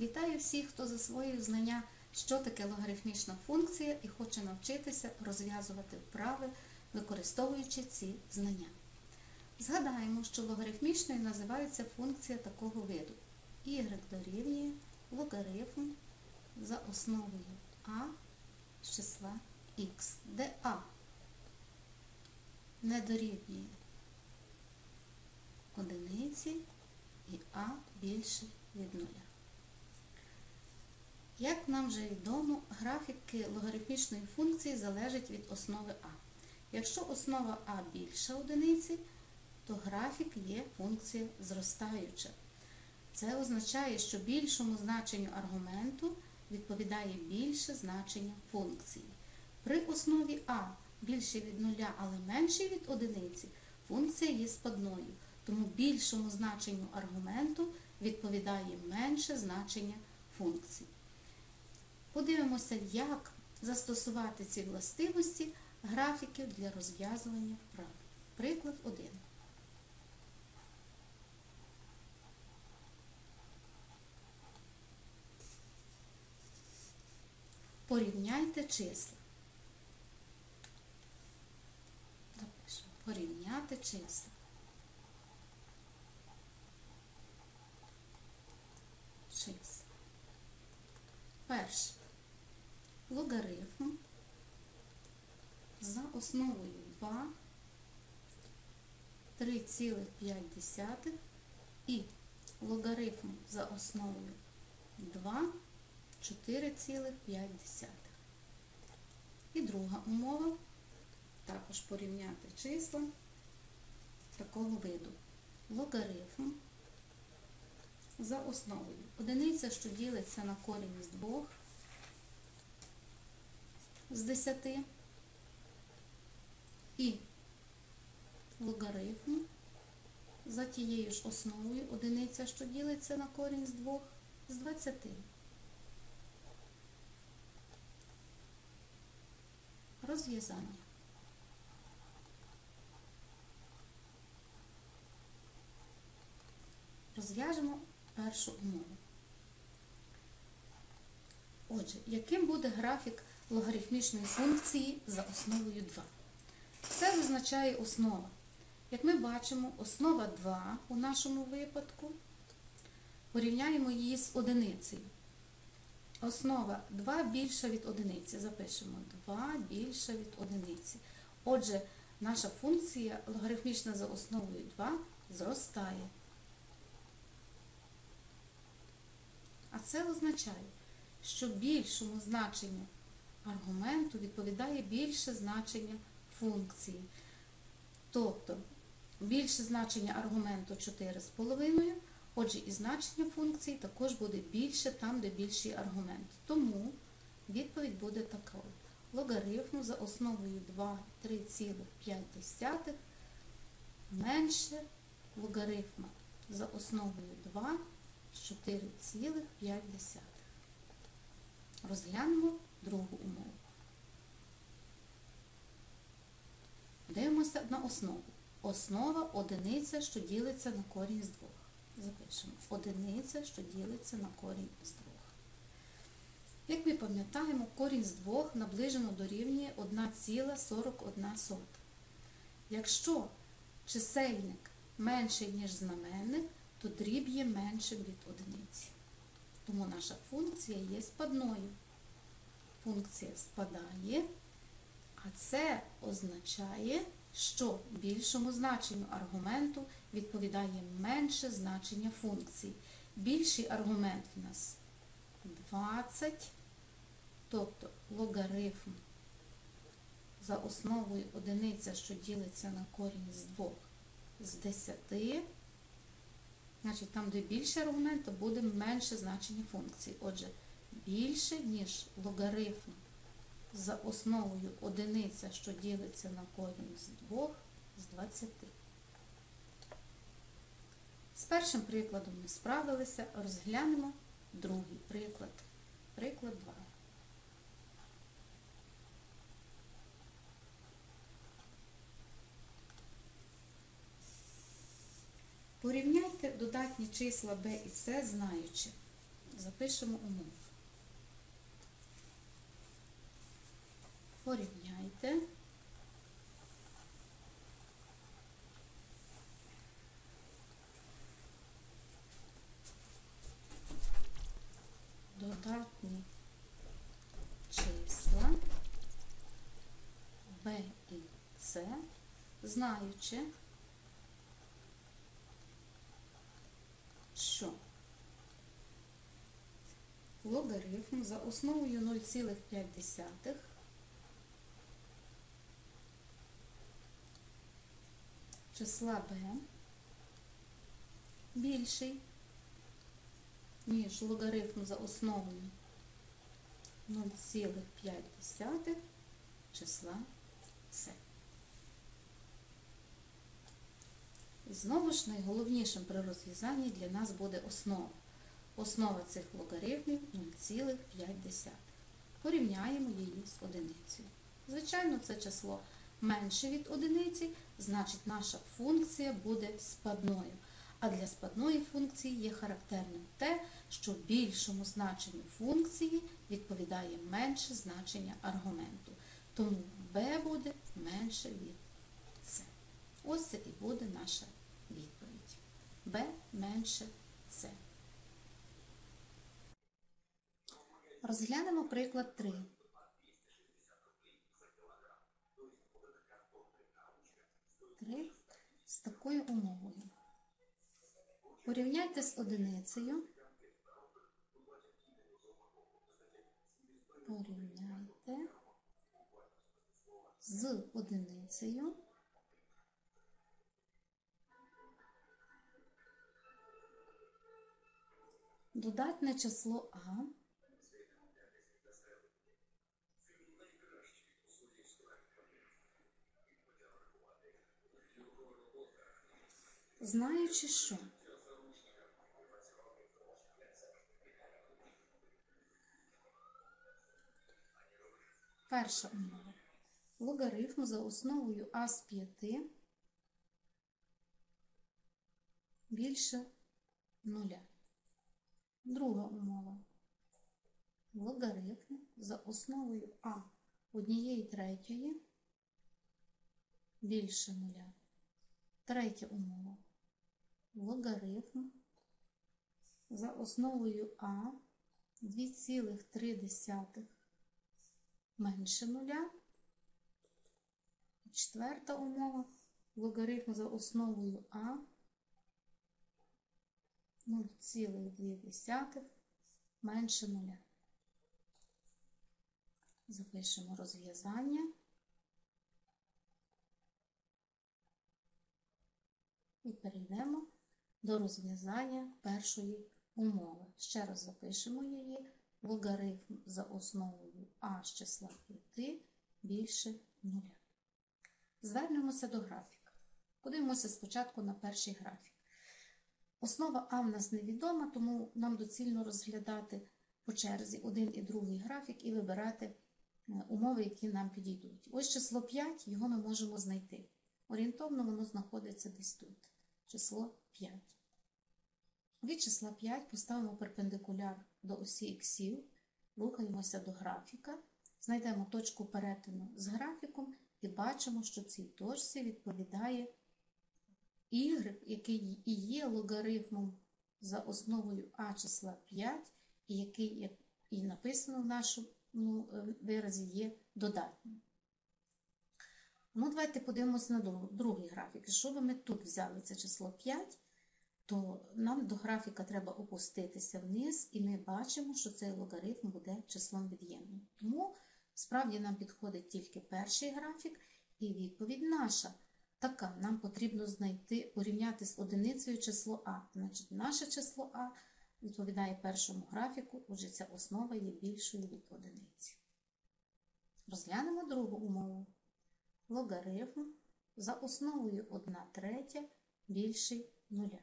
Вітаю всіх, хто засвоює знання, що таке логарифмічна функція і хоче навчитися розв'язувати вправи, використовуючи ці знання. Згадаємо, що логарифмічною називається функція такого виду. y дорівнює логарифм за основою а з числа х, де а не дорівнює одиниці і а більше від нуля. Як нам вже відомо, графіки логарифмічної функції залежать від основи а. Якщо основа а більша одиниці, то графік є функція зростаюча. Це означає, що більшому значенню аргументу відповідає більше значення функції. При основі а більше від нуля, але менше від одиниці, функція є спадною, тому більшому значенню аргументу відповідає менше значення функції. Подивимося, як застосувати ці властивості графіків для розв'язування вправ. Приклад 1. Порівняйте числа. Запишемо. Порівняти числа. Числа. Перше. Логарифм за основою 2, 3,5 і логарифм за основою 2, 4,5. І друга умова також порівняти числа такого виду. Логарифм за основою. Одиниця, що ділиться на корінь з 2 з 10 і логарифм за тією ж основою одиниця, що ділиться на корінь з 2 з 20. Розв'язання. Розв'яжемо першу умову. Отже, яким буде графік логарифмічної функції за основою 2? Це визначає основа. Як ми бачимо, основа 2 у нашому випадку, порівняємо її з одиницею. Основа 2 більша від одиниці. Запишемо 2 більша від одиниці. Отже, наша функція логарифмічна за основою 2 зростає. А це означає, що більшому значенню аргументу відповідає більше значення функції. Тобто більше значення аргументу 4,5, отже, і значення функції також буде більше там, де більший аргумент. Тому відповідь буде такою. Логарифм за основою 2 3,5 менше логарифма за основою 2 з 4,5. Розглянемо другу умову. Дивимося на основу. Основа одиниця, що ділиться на корінь з двох. Запишемо. Одиниця, що ділиться на корінь з двох. Як ми пам'ятаємо, корінь з двох наближено дорівнює 1,41. Якщо чисельник менший, ніж знаменник, то дріб є меншим від одиниці. Тому наша функція є спадною. Функція спадає, а це означає, що більшому значенню аргументу відповідає менше значення функції. Більший аргумент в нас 20, тобто логарифм за основою одиниця, що ділиться на корінь з 2 з 10. Значить, там, де більше аргумент, то буде менше значення функції. Отже, більше, ніж логарифм за основою одиниця, що ділиться на корінь з 2 з 20. З першим прикладом ми справилися, розглянемо другий приклад. Приклад 2. Порівняйте додатні числа b і c, знаючи. Запишемо умову. Порівняйте. Додатні числа b і c, знаючи, що логарифм за основою 0,5 числа b більший, ніж логарифм за основою 0,5 числа c. І знову ж найголовнішим при розв'язанні для нас буде основа. Основа цих логарифмів 0,5. Порівняємо її з одиницею. Звичайно, це число менше від одиниці, значить наша функція буде спадною. А для спадної функції є характерним те, що більшому значенню функції відповідає менше значення аргументу. Тому b буде менше від c. Ось це і буде наша відповідь. b менше c. Розглянемо приклад 3. Три з такою умовою. Порівняйте з одиницею. Порівняйте з одиницею. Додатне число А. Знаючи що? Перша умова. Логарифм за основою А з 5 більше нуля. Друга умова. Логарифм за основою А однієї третьої більше нуля. Третя умова. Логарифм за основою А 2,3 менше нуля. Четверта умова. Логарифм за основою А 0,2 менше нуля. Запишемо розв'язання. І перейдемо до розв'язання першої умови. Ще раз запишемо її. Логарифм за основою А з числа 5 більше 0. Звернемося до графіка. Подивимося спочатку на перший графік. Основа А в нас невідома, тому нам доцільно розглядати по черзі один і другий графік і вибирати умови, які нам підійдуть. Ось число 5, його ми можемо знайти. Орієнтовно воно знаходиться десь тут. Число 5. Від числа 5 поставимо перпендикуляр до осі іксів, рухаємося до графіка, знайдемо точку перетину з графіком і бачимо, що цій точці відповідає y, який і є логарифмом за основою а числа 5, і який, як і написано в нашому виразі, є додатнім. Ну, давайте подивимося на другий графік. Якщо би ми тут взяли це число 5, то нам до графіка треба опуститися вниз, і ми бачимо, що цей логарифм буде числом від'ємним. Тому справді нам підходить тільки перший графік, і відповідь наша. Така, нам потрібно знайти, порівняти з одиницею число А. Значить, наше число А відповідає першому графіку, отже, ця основа є більшою від одиниці. Розглянемо другу умову. Логарифм за основою 1 третя більший нуля.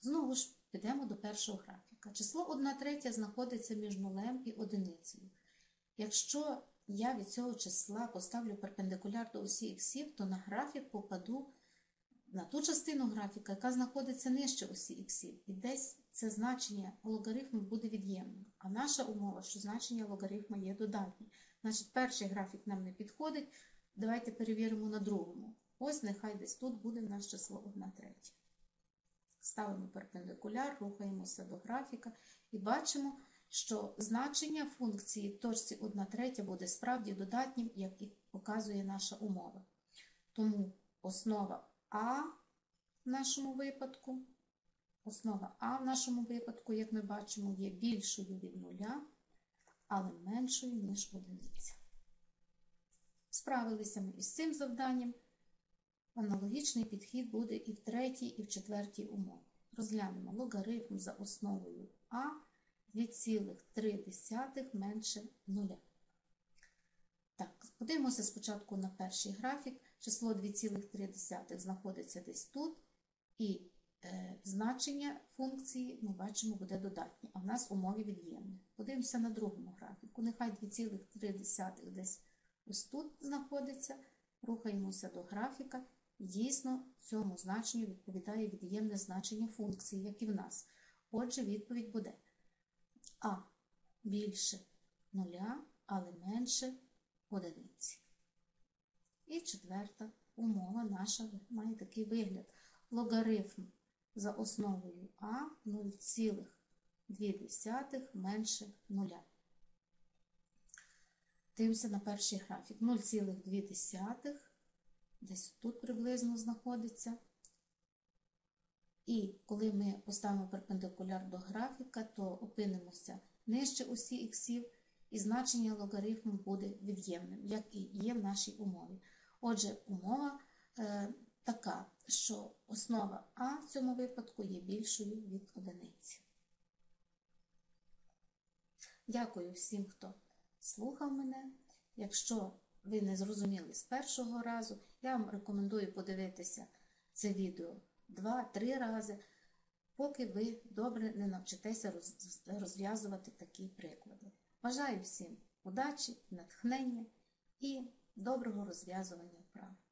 Знову ж підемо до першого графіка. Число 1 третя знаходиться між нулем і одиницею. Якщо я від цього числа поставлю перпендикуляр до осі іксів, то на графік попаду на ту частину графіка, яка знаходиться нижче осі іксів, і десь це значення логарифму буде від'ємним. А наша умова, що значення логарифма є додатнє. Значить, перший графік нам не підходить. Давайте перевіримо на другому. Ось нехай десь тут буде в нас число 1 третя. Ставимо перпендикуляр, рухаємося до графіка і бачимо, що значення функції в точці 1 третя буде справді додатнім, як і показує наша умова. Тому основа А в нашому випадку, основа А в нашому випадку, як ми бачимо, є більшою від нуля, але меншою, ніж одиниця. Справилися ми із цим завданням. Аналогічний підхід буде і в третій, і в четвертій умові. Розглянемо логарифм за основою А 2,3 менше 0. Так, подивимося спочатку на перший графік. Число 2,3 знаходиться десь тут, і е, значення функції ми бачимо буде додатнє, а в нас умові від'ємне. Подивимося на другому графіку. Нехай 2,3 десь ось тут знаходиться. Рухаємося до графіка. Дійсно, цьому значенню відповідає від'ємне значення функції, як і в нас. Отже, відповідь буде А більше нуля, але менше одиниці. І четверта умова наша має такий вигляд. Логарифм за основою А 0,2 менше нуля. Дивимося на перший графік. 0,2 десь тут приблизно знаходиться. І коли ми поставимо перпендикуляр до графіка, то опинимося нижче усі іксів, і значення логарифму буде від'ємним, як і є в нашій умові. Отже, умова е, така, що основа А в цьому випадку є більшою від одиниці. Дякую всім, хто слухав мене. Якщо ви не зрозуміли з першого разу, я вам рекомендую подивитися це відео 2-3 рази, поки ви добре не навчитеся розв'язувати такі приклади. Бажаю всім удачі, натхнення і доброго розв'язування вправ.